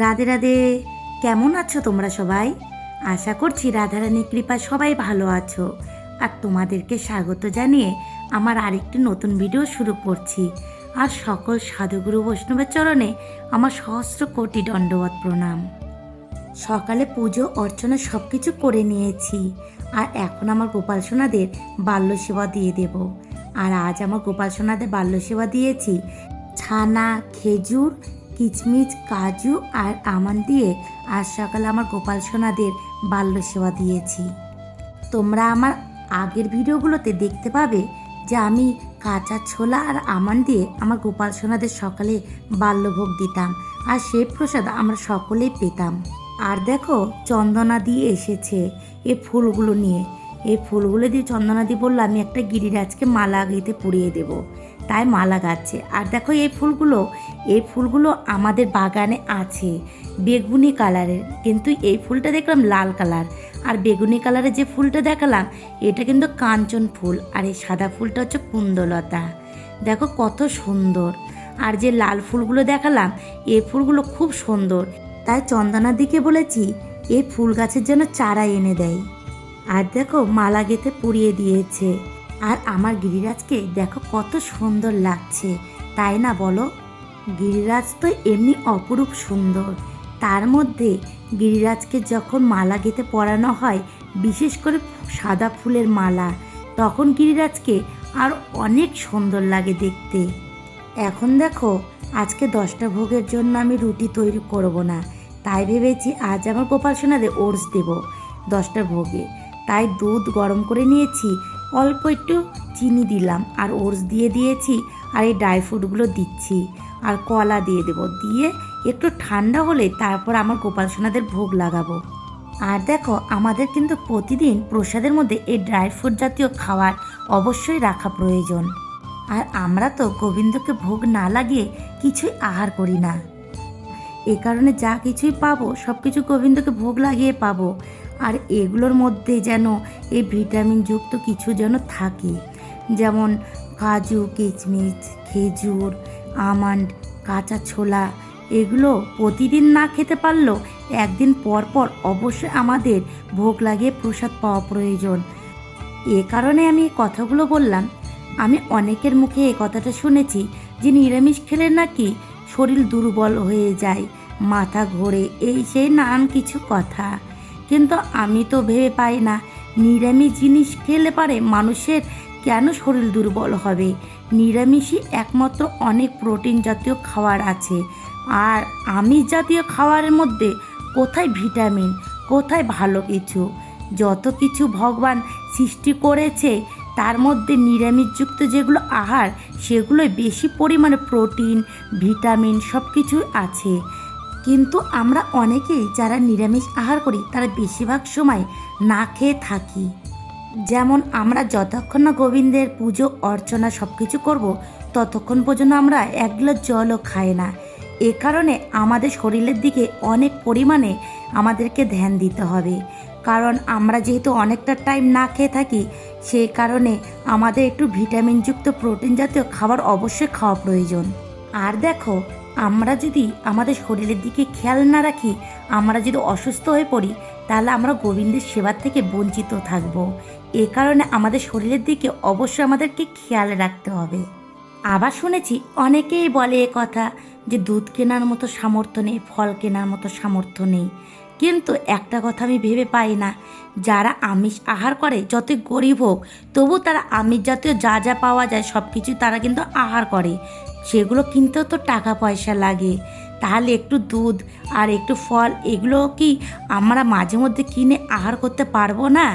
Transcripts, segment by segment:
রাধে রাধে। কেমন আছো তোমরা সবাই? আশা করছি রাধারানী কৃপা সবাই ভালো আছো। আর তোমাদেরকে স্বাগত জানিয়ে আমার আরেকটি নতুন ভিডিও শুরু করছি। আর সকল সাধুগুরু বৈষ্ণবের চরণে আমার সহস্র কোটি দণ্ডবত প্রণাম। সকালে পুজো, অর্চনা সব কিছু করে নিয়েছি। আর এখন আমার গোপাল সোনাদের বাল্য সেবা দিয়ে দেব। আর আজ আমার গোপাল সোনাদের বাল্য সেবা দিয়েছি ছানা, খেজুর কিচমিচ, কাজু আর আমান দিয়ে আজ সকালে আমার গোপাল সোনাদের বাল্য সেবা দিয়েছি। তোমরা আমার আগের ভিডিওগুলোতে দেখতে পাবে যে আমি কাঁচা ছোলা আর আমান দিয়ে আমার গোপাল সোনাদের সকালে বাল্যভোগ দিতাম আর সেই প্রসাদ আমরা সকলেই পেতাম। আর দেখো, চন্দনা দিয়ে এসেছে এ ফুলগুলো নিয়ে। এই ফুলগুলো দিয়ে চন্দনা দিয়ে বলল, আমি একটা গিরিরাজকে মালা গেঁথে পুড়িয়ে দেব। তাই মালা গাচ্ছে। আর দেখো এই ফুলগুলো এই ফুলগুলো আমাদের বাগানে আছে, বেগুনি কালারের। কিন্তু এই ফুলটা দেখলাম লাল কালার। আর বেগুনি কালারের যে ফুলটা দেখালাম, এটা কিন্তু কাঞ্চন ফুল। আর এই সাদা ফুলটা হচ্ছে কুন্দলতা। দেখো কত সুন্দর। আর যে লাল ফুলগুলো দেখালাম, এই ফুলগুলো খুব সুন্দর। তাই চন্দনার দিকে বলেছি, এই ফুল গাছের জন্য চারা এনে দেয়। আর দেখো মালা গেঁথে পুড়িয়ে দিয়েছে। আর আমার গিরিরাজকে দেখো কত সুন্দর লাগছে। তাই না বলো? গিরিরাজ তো এমনি অপরূপ সুন্দর। তার মধ্যে গিরিরাজকে যখন মালা গেঁথে পরানো হয়, বিশেষ করে সাদা ফুলের মালা, তখন গিরিরাজকে আর অনেক সুন্দর লাগে দেখতে। এখন দেখো, আজকে দশটা ভোগের জন্য আমি রুটি তৈরি করব না। তাই ভেবেছি আজ আমার গোপাল সোনাদের ওটস দেব দশটা ভোগে। তাই দুধ গরম করে নিয়েছি অল্প একটু চিনি দিলাম আর ওটস দিয়ে দিয়েছি আর এই ড্রাই ফ্রুটগুলো দিচ্ছি আর কলা দিয়ে দেব। দিয়ে একটু ঠান্ডা হলে তারপর আমার গোপাল সোনাদের ভোগ লাগাবো। আর দেখো, আমাদের কিন্তু প্রতিদিন প্রসাদের মধ্যে এই ড্রাই ফ্রুট জাতীয় খাবার অবশ্যই রাখা প্রয়োজন। আর আমরা তো গোবিন্দকে ভোগ না লাগিয়ে কিছুই আহার করি না। এ কারণে যা কিছুই পাবো সব কিছু গোবিন্দকে ভোগ লাগিয়ে পাবো। আর এগুলোর মধ্যে যেন এই ভিটামিনযুক্ত কিছু যেন থাকে। যেমন কাজু, কিচমিচ, খেজুর, আমন্ড, কাঁচা ছোলা, এগুলো প্রতিদিন না খেতে পারলেও একদিন পর পর অবশ্যই আমাদের ভোগ লাগিয়ে প্রসাদ পাওয়া প্রয়োজন। এ কারণে আমি এই কথাগুলো বললাম। আমি অনেকের মুখে এই কথাটা শুনেছি যে নিরামিষ খেলে নাকি শরীর দুর্বল হয়ে যায়, মাথা ঘোরে, এই সেই নানান কিছু কথা। কিন্তু আমি তো ভেবে পাই না। নিরামিষ জিনিস খেলে পারে মানুষের কেন শরীর দুর্বল হবে? নিরামিষই একমাত্র অনেক প্রোটিন জাতীয় খাবার আছে। আর আমিষ জাতীয় খাবারের মধ্যে কোথায় ভিটামিন কোথায় ভালো কিছু? যত কিছু ভগবান সৃষ্টি করেছে, তার মধ্যে নিরামিষযুক্ত যেগুলো আহার, সেগুলোই বেশি পরিমাণে প্রোটিন ভিটামিন সব কিছুই আছে। কিন্তু আমরা অনেকেই যারা নিরামিষ আহার করি, তারা বেশিরভাগ সময় না খেয়ে থাকি। যেমন আমরা যতক্ষণ না গোবিন্দের পুজো, অর্চনা সব কিছু করব, ততক্ষণ পর্যন্ত আমরা এক গ্লাস জলও খাই না। এ কারণে আমাদের শরীরের দিকে অনেক পরিমাণে আমাদেরকে ধ্যান দিতে হবে। কারণ আমরা যেহেতু অনেকটা টাইম না খেয়ে থাকি সেই কারণে আমাদের একটু ভিটামিনযুক্ত প্রোটিন জাতীয় খাবার অবশ্যই খাওয়া প্রয়োজন। আর দেখো আমরা যদি আমাদের শরীরের দিকে খেয়াল না রাখি, আমরা যদি অসুস্থ হয়ে পড়ি, তাহলে আমরা গোবিন্দের সেবার থেকে বঞ্চিত থাকব। এ কারণে আমাদের শরীরের দিকে অবশ্যই আমাদেরকে খেয়াল রাখতে হবে। আবার শুনেছি অনেকেই বলে এ কথা যে দুধ কেনার মতো সামর্থ্য নেই, ফল কেনার মতো সামর্থ্য নেই। কিন্তু একটা কথা আমি ভেবে পাই না, যারা আমিষ আহার করে, যতই গরিব হোক, তবু তারা আমিষ জাতীয় যা যা পাওয়া যায় সব কিছু তারা কিন্তু আহার করে। সেগুলো কিনতেও তো টাকা পয়সা লাগে। তাহলে একটু দুধ আর একটু ফল, এগুলো কি আমরা মাঝে মধ্যে কিনে আহার করতে পারব না?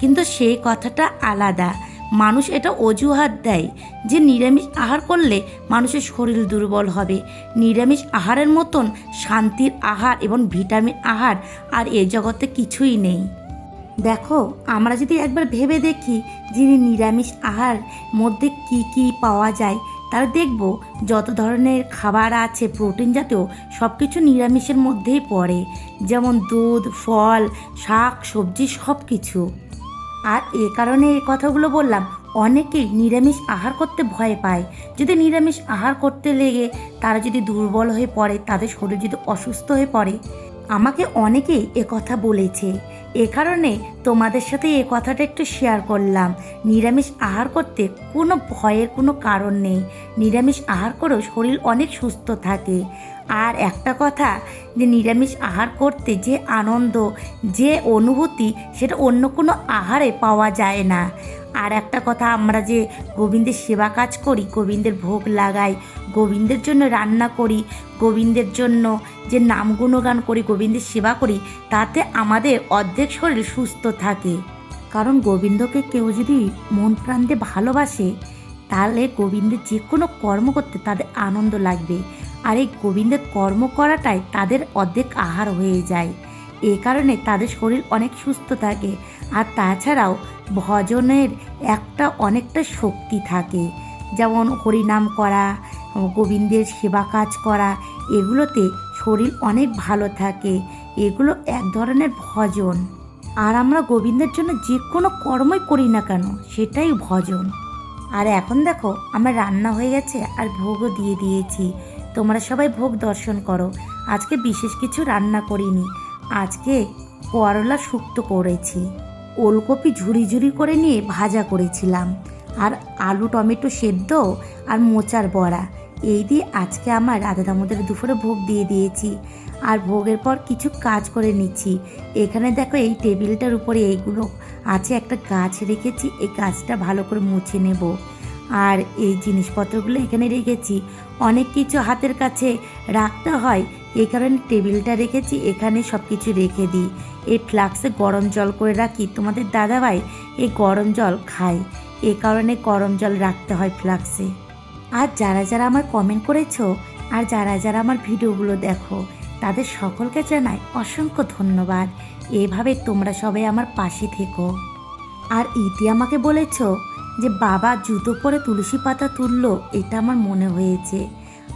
কিন্তু সেই কথাটা আলাদা। মানুষ এটা অজুহাত দেয় যে নিরামিষ আহার করলে মানুষের শরীর দুর্বল হবে। নিরামিষ আহারের মতন শান্তির আহার এবং ভিটামিন আহার আর এ জগতে কিছুই নেই। দেখো, আমরা যদি একবার ভেবে দেখি যে নিরামিষ আহার মধ্যে কি কি পাওয়া যায় তাহলে দেখব যত ধরনের খাবার আছে প্রোটিন জাতীয় সব কিছু নিরামিষের মধ্যেই পড়ে। যেমন দুধ, ফল, শাক, সবজি সব কিছু আর এ কারণে এই কথাগুলো বললাম, অনেকেই নিরামিষ আহার করতে ভয় পায়। যদি নিরামিষ আহার করতে লেগে তারা যদি দুর্বল হয়ে পড়ে, তাদের শরীর যদি অসুস্থ হয়ে পড়ে আমাকে অনেকেই এ কথা বলেছে। এ কারণে তোমাদের সাথে এ কথাটা একটু শেয়ার করলাম। নিরামিষ আহার করতে কোনো ভয়ের কোনো কারণ নেই। নিরামিষ আহার করেও শরীর অনেক সুস্থ থাকে। আর একটা কথা, যে নিরামিষ আহার করতে যে আনন্দ, যে অনুভূতি, সেটা অন্য কোনো আহারে পাওয়া যায় না। আর একটা কথা, আমরা যে গোবিন্দের সেবা কাজ করি, গোবিন্দের ভোগ লাগাই, গোবিন্দের জন্য রান্না করি, গোবিন্দের জন্য যে নাম গুণগান করি, গোবিন্দের সেবা করি, তাতে আমাদের অর্ধেক শরীর সুস্থ থাকে। কারণ গোবিন্দকে কেউ যদি মন প্রাণ দিয়ে ভালোবাসে, তাহলে গোবিন্দের যে কোনো কর্ম করতে তাদের আনন্দ লাগবে। আর এই গোবিন্দের কর্ম করাটাই তাদের অর্ধেক আহার হয়ে যায়। এ কারণে তাদের শরীর অনেক সুস্থ থাকে। আর তাছাড়াও ভজনের একটা অনেকটা শক্তি থাকে। যেমন হরিনাম করা, গোবিন্দের সেবা কাজ করা, এগুলোতে শরীর অনেক ভালো থাকে। এগুলো এক ধরনের ভজন। আর আমরা গোবিন্দের জন্য যে কোনো কর্মই করি না কেন, সেটাই ভজন। আর এখন দেখো, আমার রান্না হয়ে গেছে আর ভোগও দিয়ে দিয়েছি। তোমরা সবাই ভোগ দর্শন করো। আজকে বিশেষ কিছু রান্না করিনি। আজকে করলা শুক্তো করেছি। ওলকপি ঝুড়ি ঝুরি করে নিয়ে ভাজা করেছিলাম। আর আলু, টমেটো সেদ্ধ আর মোচার বড়া। এই দিয়ে আজকে আমার রাধা দুপুরে ভোগ দিয়ে দিয়েছি। আর ভোগের পর কিছু কাজ করে নিচ্ছি। এখানে দেখো এই টেবিলটার উপরে এইগুলো। আছে একটা গাছ রেখেছি, এই গাছটা ভালো করে মুছে নেব। আর এই জিনিসপত্রগুলো এখানে রেখেছি। অনেক কিছু হাতের কাছে রাখতে হয়। এই কারণে টেবিলটা রেখেছি, এখানে সব কিছু রেখে দিই। এই ফ্লাক্সে গরম জল করে রাখি। তোমাদের দাদাভাই এই গরম জল খায়। এ কারণে গরম জল রাখতে হয় ফ্লাক্সে। আর যারা যারা আমার কমেন্ট করেছ আর যারা যারা আমার ভিডিওগুলো দেখো, তাদের সকলকে জানাই অসংখ্য ধন্যবাদ। এভাবে তোমরা সবাই আমার পাশে থেকো। আর ইতি আমাকে বলেছ যে, বাবা জুতো পরে তুলসী পাতা তুললো। এটা আমার মনে হয়েছে।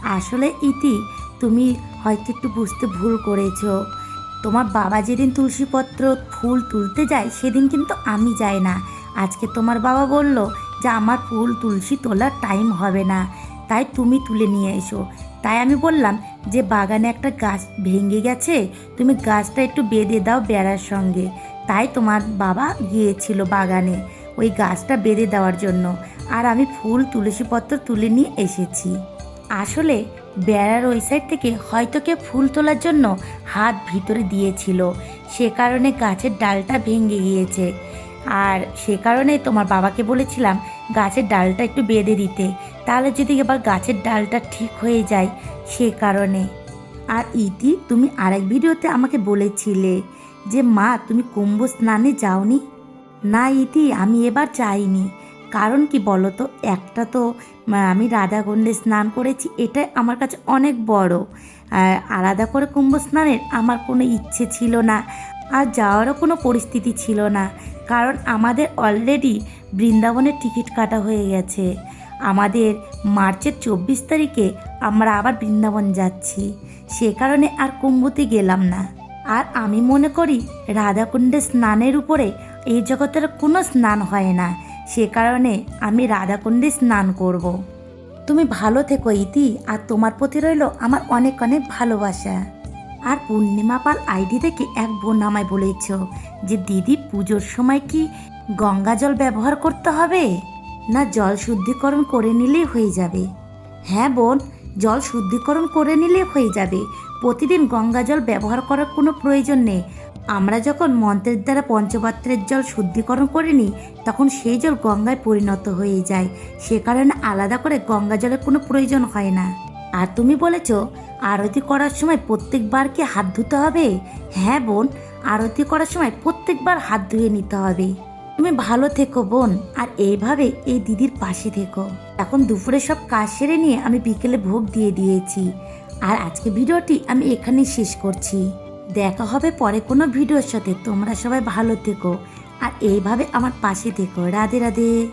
আসলে ইতি, তুমি হয়তো একটু বুঝতে ভুল করেছ। তোমার বাবা যেদিন তুলসীপত্র, ফুল তুলতে যায়, সেদিন কিন্তু আমি যাই না। আজকে তোমার বাবা বলল যে, আমার ফুল তুলসী তোলার টাইম হবে না। তাই তুমি তুলে নিয়ে এসো। তাই আমি বললাম যে, বাগানে একটা গাছ ভেঙে গেছে, তুমি গাছটা একটু বেঁধে দাও বেড়ার সঙ্গে। তাই তোমার বাবা গিয়েছিল বাগানে ওই গাছটা বেঁধে দেওয়ার জন্য। আর আমি ফুল, তুলসীপত্র তুলে নিয়ে এসেছি। আসলে বেড়ার ওই সাইড থেকে হয়তো কেউ ফুল তোলার জন্য হাত ভিতরে দিয়েছিল। সে কারণে গাছের ডালটা ভেঙে গিয়েছে। আর সে কারণে তোমার বাবাকে বলেছিলাম গাছের ডালটা একটু বেঁধে দিতে। তাহলে যদি এবার গাছের ডালটা ঠিক হয়ে যায় সে কারণে। আর ইতি, তুমি আরেক ভিডিওতে আমাকে বলেছিলে যে, মা, তুমি কুম্ভ স্নানে যাওনি? না ইতি, আমি এবার যাইনি। কারণ কি বলো তো একটা তো আমি রাধাকুণ্ডে স্নান করেছি এটা আমার কাছে অনেক বড়। আর আলাদা করে কুম্ভ স্নানের আমার কোনো ইচ্ছে ছিল না, আর যাওয়ারও কোনো পরিস্থিতি ছিল না। কারণ আমাদের অলরেডি বৃন্দাবনের টিকিট কাটা হয়ে গেছে। আমাদের মার্চের চব্বিশ তারিখে আমরা আবার বৃন্দাবন যাচ্ছি। সে কারণে আর কুম্ভতে গেলাম না। আর আমি মনে করি রাধাকুণ্ডে স্নানের উপরে এই জগতের কোনো স্নান হয় না। সে কারণে আমি রাধাকুণ্ডে স্নান করব। তুমি ভালো থেকো, ইতি, আর তোমার প্রতি রইল আমার অনেক অনেক ভালোবাসা। আর পূর্ণিমা পাল আইডি থেকে এক বোন আমায় বলেছ যে, দিদি, পুজোর সময় কি গঙ্গা জল ব্যবহার করতে হবে? না জল শুদ্ধিকরণ করে নিলেই হয়ে যাবে? হ্যাঁ বোন, জল শুদ্ধিকরণ করে নিলে হয়ে যাবে। প্রতিদিন গঙ্গা জল ব্যবহার করার কোনো প্রয়োজন নেই। আমরা যখন মন্ত্রের দ্বারা পঞ্চপাত্রের জল শুদ্ধিকরণ করে নিই, তখন সেই জল গঙ্গায় পরিণত হয়ে যায়। সে কারণে আলাদা করে গঙ্গা জলের কোনো প্রয়োজন হয় না। আর তুমি বলেছ, আরতি করার সময় প্রত্যেকবার কি হাত ধুতে হবে? হ্যাঁ বোন, আরতি করার সময় প্রত্যেকবার হাত ধুয়ে নিতে হবে। তুমি ভালো থেকো বোন, আর এইভাবে এই দিদির পাশে থেকো। এখন দুপুরে সব কাজ সেরে নিয়ে আমি বিকেলে ভোগ দিয়ে দিয়েছি। আর আজকে ভিডিওটি আমি এখানেই শেষ করছি। দেখা হবে পরে কোনো ভিডিওর সাথে। তোমরা সবাই ভালো থেকো। আর এইভাবে আমার পাশে থেকো। রাধে রাধে।